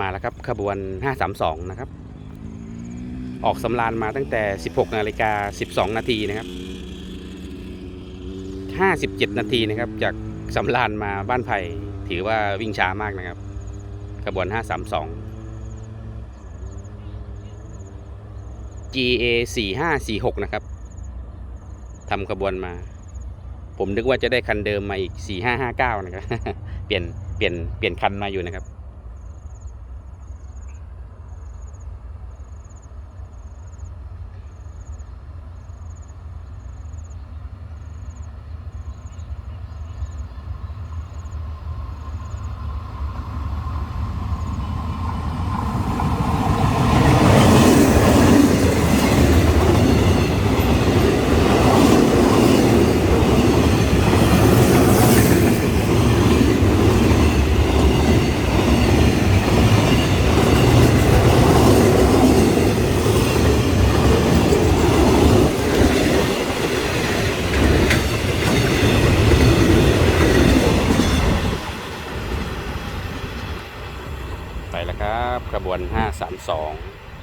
มาแล้วครับขบวน 532 นะครับ ออกสำราญมาตั้งแต่ 16นาฬิกา12 นาทีนะครับ 57 นาทีนะครับ จากสำราญมาบ้านไผ่ถือว่าวิ่งช้ามากนะครับ ขบวน 532 GA 4546 นะครับทำขบวนมา ผมนึกว่าจะได้คันเดิมมาอีก 4559 นะครับ เปลี่ยนเปลี่ยนเปลี่ยนคันมาอยู่นะครับ แล้วครับขบวน 532